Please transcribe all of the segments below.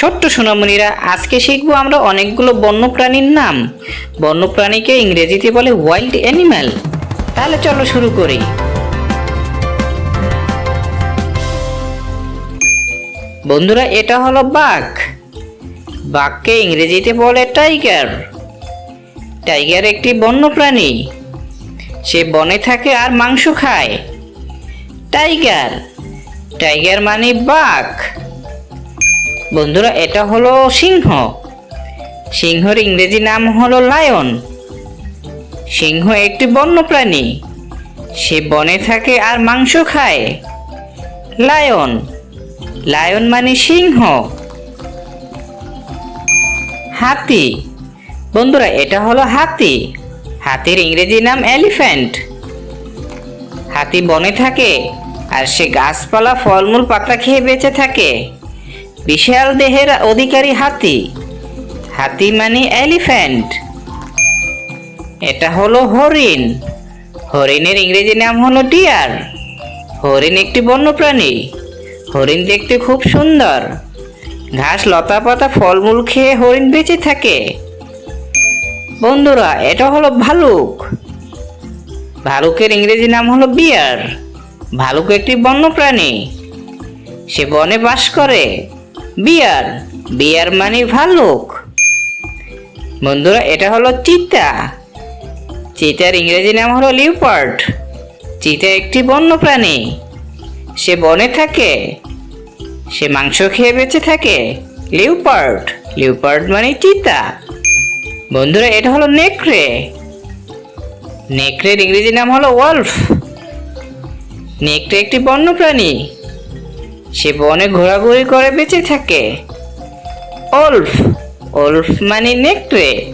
ছোট্ট সোনামণিরা, আজকে শিখব আমরা অনেকগুলো বন্যপ্রাণীর নাম। বন্যপ্রাণীকে ইংরেজিতে বলে ওয়াইল্ড অ্যানিম্যাল তাহলে চলো শুরু করি। বন্ধুরা, এটা হলো বাঘ। বাঘকে ইংরেজিতে বলে টাইগার টাইগার একটি বন্যপ্রাণী। সে বনে থাকে আর মাংস খায়। টাইগার টাইগার মানে বাঘ। বন্ধুরা, এটা হলো সিংহ। সিংহর ইংরেজি নাম হলো লায়ন। সিংহ একটি বন্যপ্রাণী। সে বনে থাকে আর মাংস খায়। লায়ন। লায়ন মানে সিংহ। হাতি। বন্ধুরা, এটা হলো হাতি। হাতির ইংরেজি নাম এলিফ্যান্ট। হাতি বনে থাকে আর সে গাছপালা, ফলমূল, পাতা খেয়ে বেঁচে থাকে। বিশাল দেহের অধিকারী হাতি। হাতি মানে এলিফ্যান্ট। এটা হলো হরিণ। হরিণের ইংরেজি নাম হলো ডিয়ার। হরিণ একটি বন্যপ্রাণী। হরিণ দেখতে খুব সুন্দর। ঘাস, লতা পাতা, ফলমূল খেয়ে হরিণ বেঁচে থাকে। বন্ধুরা, এটা হলো ভালুক। ভালুকের ইংরেজি নাম হলো বিয়ার। ভালুক একটি বন্যপ্রাণী। সে বনে বাস করে। বিয়ার। বিয়ার মানে ভালুক। বন্ধুরা, এটা হলো চিতা। চিতার ইংরেজি নাম হলো লিওপার্ড। চিতা একটি বন্যপ্রাণী। সে বনে থাকে। সে মাংস খেয়ে বেঁচে থাকে। লিওপার্ড। লিওপার্ড মানে চিতা। বন্ধুরা, এটা হলো নেকড়ে। নেকড়ের ইংরেজি নাম হলো ওয়ালফ। নেকড়ে একটি বন্যপ্রাণী। সে বনে ঘোরাঘুরি করে বেঁচে থাকে। ওলফ ওলফ মানে নেকড়ে।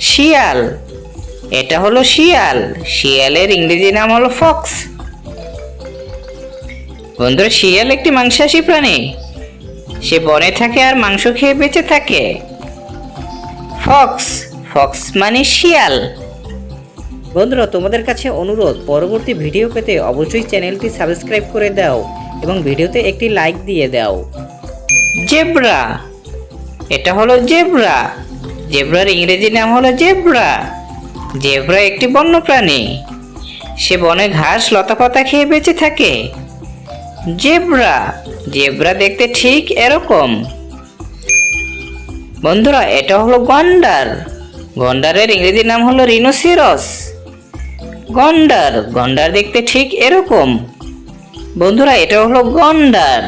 শিয়াল, এটা হলো শিয়াল। শিয়ালের ইংরেজি নাম হলো ফক্স। বন্ধুরা, শিয়াল একটি মাংসাশী প্রাণী। সে বনে থাকে আর মাংস খেয়ে বেঁচে থাকে। ফক্স ফক্স মানে শিয়াল। বন্ধুরা, তোমাদের কাছে অনুরোধ, পরবর্তী ভিডিও পেতে অবশ্যই চ্যানেলটি সাবস্ক্রাইব করে দাও এবং ভিডিওতে একটি লাইক দিয়ে দাও। জেব্রা, এটা হলো জেব্রা। জেব্রার ইংরেজি নাম হলো জেব্রা। জেব্রা একটি বন্যপ্রাণী। সে বনে ঘাস, লতাপাতা খেয়ে বেঁচে থাকে। জেব্রা জেব্রা দেখতে ঠিক এরকম। বন্ধুরা, এটা হলো গন্ডার। গন্ডারের ইংরেজি নাম হলো রিনোসিরস। গন্ডার। গন্ডার দেখতে ঠিক এরকম। বন্ধুরা এটা হলো গন্ডার।